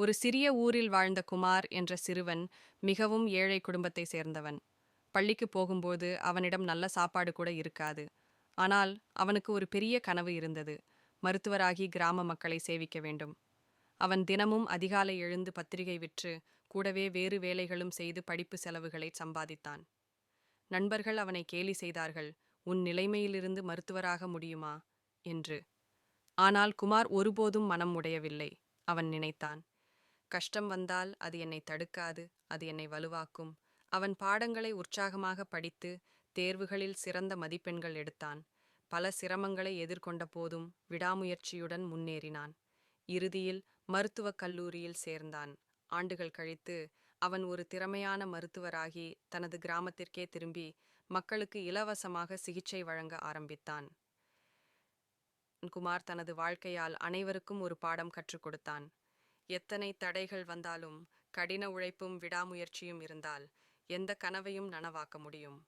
ஒரு சிறிய ஊரில் வாழ்ந்த குமார் என்ற சிறுவன் மிகவும் ஏழை குடும்பத்தை சேர்ந்தவன். பள்ளிக்கு போகும்போது அவனிடம் நல்ல சாப்பாடு கூட இருக்காது. ஆனால் அவனுக்கு ஒரு பெரிய கனவு இருந்தது. மருத்துவராகி கிராம மக்களை சேவிக்க வேண்டும். அவன் தினமும் அதிகாலை எழுந்து பத்திரிகை விற்று கூடவே வேறு வேலைகளும் செய்து படிப்பு செலவுகளை சம்பாதித்தான். நண்பர்கள் அவனை கேலி செய்தார்கள். உன் நிலைமையிலிருந்து மருத்துவராக முடியுமா? என்று. ஆனால் குமார் ஒருபோதும் மனம் உடையவில்லை. அவன் நினைத்தான். கஷ்டம் வந்தால் அது என்னை தடுக்காது அது என்னை வலுவாக்கும். அவன் பாடங்களை உற்சாகமாக படித்து தேர்வுகளில் சிறந்த மதிப்பெண்கள் எடுத்தான். பல சிரமங்களை எதிர்கொண்ட போதும் விடாமுயற்சியுடன் முன்னேறினான். இறுதியில் மருத்துவக் கல்லூரியில் சேர்ந்தான். ஆண்டுகள் கழித்து அவன் ஒரு திறமையான மருத்துவராகி தனது கிராமத்திற்கே திரும்பி மக்களுக்கு இலவசமாக சிகிச்சை வழங்க ஆரம்பித்தான். குமார் தனது வாழ்க்கையால் அனைவருக்கும் ஒரு பாடம் கற்றுக் கொடுத்தான். எத்தனை தடைகள் வந்தாலும் கடின உழைப்பும் விடாமுயற்சியும் இருந்தால் எந்த கனவையும் நனவாக்க முடியும்.